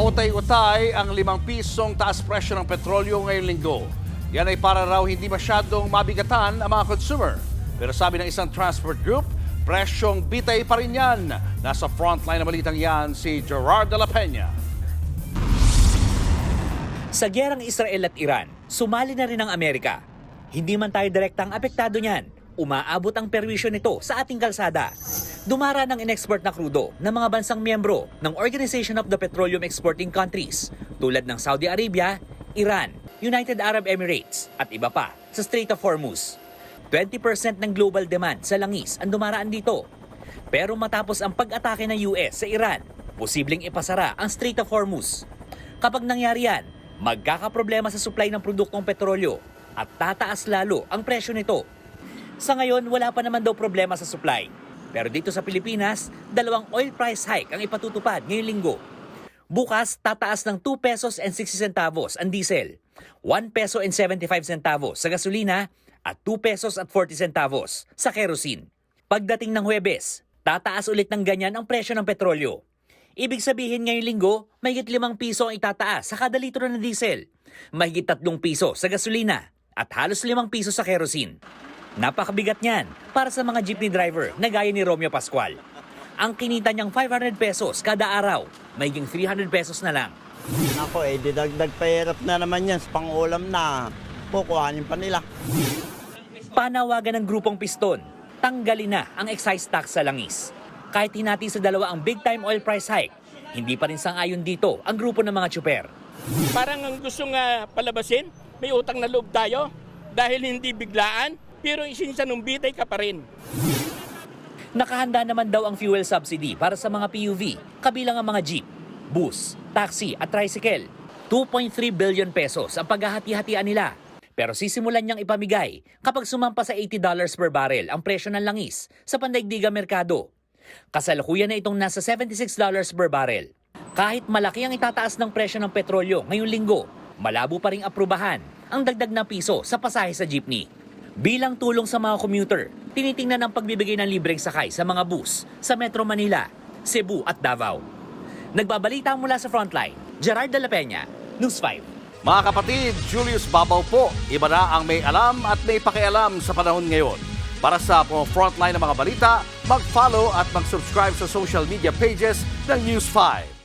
Pautay-utay ang limang pisong taas presyo ng petrolyo ngayong linggo. Yan ay para raw hindi masyadong mabigatan ang mga consumer. Pero sabi ng isang transport group, presyong bitay pa rin yan. Nasa frontline na balitang yan si Gerard de la Peña. Sa gerang Israel at Iran, sumali na rin ang Amerika. Hindi man tayo direktang apektado niyan, umaabot ang perwisyo nito sa ating kalsada. Dumara ng inexport na krudo ng mga bansang miyembro ng Organization of the Petroleum Exporting Countries tulad ng Saudi Arabia, Iran, United Arab Emirates at iba pa sa Strait of Hormuz. 20% ng global demand sa langis ang dumaraan dito. Pero matapos ang pag-atake ng US sa Iran, posibleng ipasara ang Strait of Hormuz. Kapag nangyari yan, magkakaproblema sa supply ng produktong petrolyo at tataas lalo ang presyo nito. Sa ngayon, wala pa naman daw problema sa supply. Pero dito sa Pilipinas, dalawang oil price hike ang ipatutupad ngayong linggo. Bukas, tataas ng 2 pesos and 60 centavos ang diesel, 1 peso and 75 centavos sa gasolina at 2 pesos at 40 centavos sa kerosene. Pagdating ng Huwebes, tataas ulit ng ganyan ang presyo ng petrolyo. Ibig sabihin ngayong linggo, mahigit 5 piso ang itataas sa kada litro ng diesel, mahigit 3 piso sa gasolina at halos 5 piso sa kerosene. Napakabigat niyan para sa mga jeepney driver na gaya ni Romeo Pascual. Ang kinita niyang 500 pesos kada araw, mahiging 300 pesos na lang. Ako eh, didagdag pahirap na naman yan sa pangulam na kukuhanin pa nila. Panawagan ng grupong piston, tanggalin na ang excise tax sa langis. Kahit hinati sa dalawa ang big time oil price hike, hindi pa rin sangayon dito ang grupo ng mga tsuper. Parang ang gusto nga palabasin, may utang na loob tayo dahil hindi biglaan, pero isinsa nung bitay ka pa rin. Nakahanda naman daw ang fuel subsidy para sa mga PUV, kabilang ang mga jeep, bus, taxi at tricycle. 2.3 billion pesos ang paghahati-hatian nila. Pero sisimulan niyang ipamigay kapag sumampa sa $80 per barrel ang presyo ng langis sa pandaigdigang merkado. Kasalukuyan na itong nasa $76 per barrel. Kahit malaki ang itataas ng presyo ng petrolyo ngayong linggo, malabo pa ring aprubahan ang dagdag na piso sa pasahe sa jeepney. Bilang tulong sa mga commuter, tinitingnan ang pagbibigay ng libreng sakay sa mga bus sa Metro Manila, Cebu at Davao. Nagbabalita mula sa Frontline, Gerard de la Peña, News 5. Mga kapatid, Julius Babaw po. Iba na ang may alam at may pakialam sa panahon ngayon. Para sa frontline ng mga balita, mag-follow at mag-subscribe sa social media pages ng News 5.